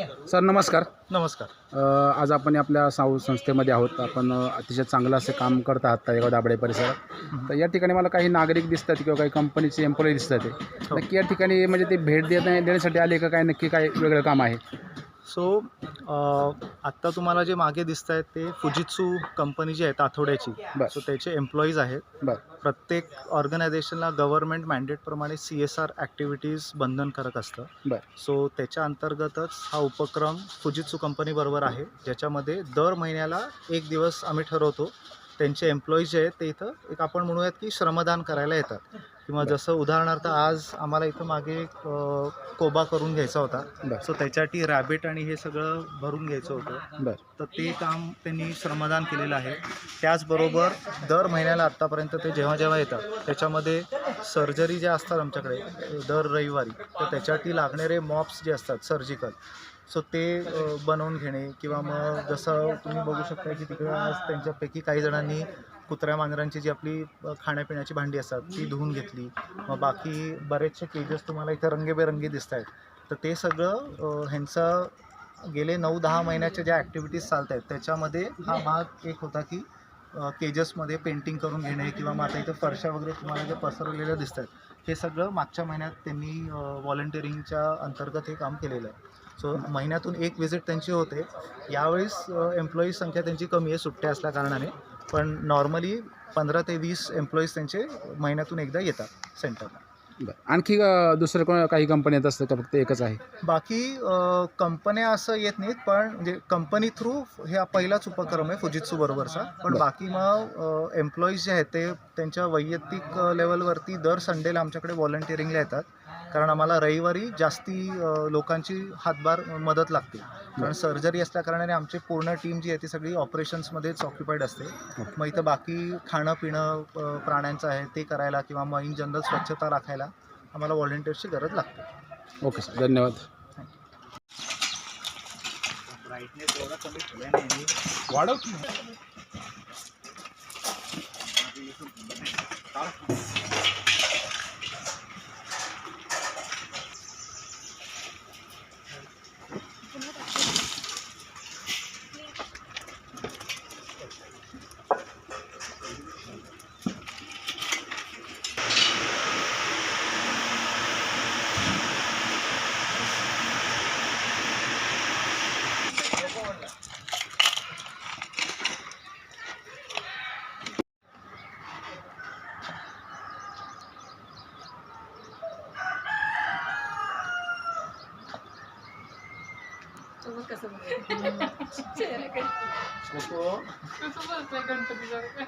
Sir नमस्कार. नमस्कार. अ, आज आपण आपल्या साऊ संस्थेमध्ये आहोत. आपण अ, अतिशय चांगलं असे काम करत आहात ताळेगाव दाबडे परिसरात. तर या ठिकाणी मला काही नागरिक दिसतात किंवा काही कंपनीचे एम्प्लॉई दिसतात ते. नक्की या ठिकाणी म्हणजे ते भेट देत देण्यासाठी आले का काय नक्की काय वेगळं काम आहे? सो आत्ता तुम्हाला जे मागे दिसत आहेत ते फुजित्सू कंपनी जी आहे ताथोड्याची बर. सो त्याचे एम्प्लॉईज आहेत. बरं प्रत्येक ऑर्गनायझेशनला गव्हर्नमेंट मॅन्डेटप्रमाणे सी एस आर ॲक्टिव्हिटीज बंधनकारक असतं. बर. सो त्याच्या अंतर्गतच हा उपक्रम फुजित्सू कंपनीबरोबर आहे. ज्याच्यामध्ये दर महिन्याला एक दिवस आम्ही ठरवतो. त्यांचे एम्प्लॉईज जे आहेत ते इथं एक आपण म्हणूयात की श्रमदान करायला येतात. किंवा जसं उदाहरणार्थ आज आम्हाला इथं मागे कोबा करून घ्यायचा होता. बरं. सो त्याच्यासाठी रॅबिट आणि हे सगळं भरून घ्यायचं होतं. बरं. तर ते काम त्यांनी श्रमदान केलेलं आहे. त्याचबरोबर दर महिन्याला आत्तापर्यंत ते जेव्हा जेव्हा येतात त्याच्यामध्ये सर्जरी ज्या असतात आमच्याकडे दर रविवारी तर त्याच्यासाठी लागणारे मॉप्स जे असतात सर्जिकल सो ते बनवून घेणे किंवा मग जसं तुम्ही बघू शकता की तिकडे आज त्यांच्यापैकी काही जणांनी कुत्र्या मांजरांची जी आपली खाण्यापिण्याची भांडी असतात ती धुवून घेतली. मग बाकी बरेचसे केजेस तुम्हाला इथं रंगीबेरंगी दिसत आहेत तर ते सगळं ह्यांचा ह्यांचं गेले नऊ दहा महिन्याच्या ज्या ॲक्टिव्हिटीज चालत आहेत त्याच्यामध्ये हा भाग एक होता की केजेसमध्ये पेंटिंग करून घेणे किंवा मग आता इथं फरशा वगैरे तुम्हाला जे पसरवलेल्या दिसत आहेत हे सगळं मागच्या महिन्यात त्यांनी व्हॉलेंटिअरिंगच्या अंतर्गत हे काम केलेलं आहे. सो महिन्यातून एक विजिट त्यांची होते. यावेळेस एम्प्लॉईज संख्या त्यांची कमी आहे सुट्ट्या असल्या कारणाने. पण नॉर्मली पंधरा ते वीस एम्प्लॉईज त्यांचे महिन्यातून एकदा येतात सेंटरला बरं. आणखी अ, दुसरं कोण काही कंपनी येत असतं का? फक्त एकच आहे. बाकी अ, कंपन्या असं येत नाहीत पण म्हणजे कंपनी थ्रू हे पहिलाच उपक्रम आहे फुजित्सू बरोबरचा. पण बरं. बाकी मग एम्प्लॉईज जे आहेत ते त्यांच्या वैयक्तिक लेवलवरती दर संडेला आमच्याकडे व्हॉलंटिअरिंगला येतात. कारण आम्हाला रविवारी जास्ती अ, लोकांची हातभार मदत लागते. कारण सर्जरी असल्या कारणाने आमची पूर्ण टीम जी आहे ती सगळी ऑपरेशन्समध्येच ऑक्युपाईड असते. मग इथं बाकी खाणं पिणं प्राण्यांचं आहे ते करायला किंवा मग इन जनरल स्वच्छता राखायला आम्हाला व्हॉलंटिअर्सची गरज लागते. ओके सर धन्यवाद. वाढव कसं बोलतोय गणपतीसारखं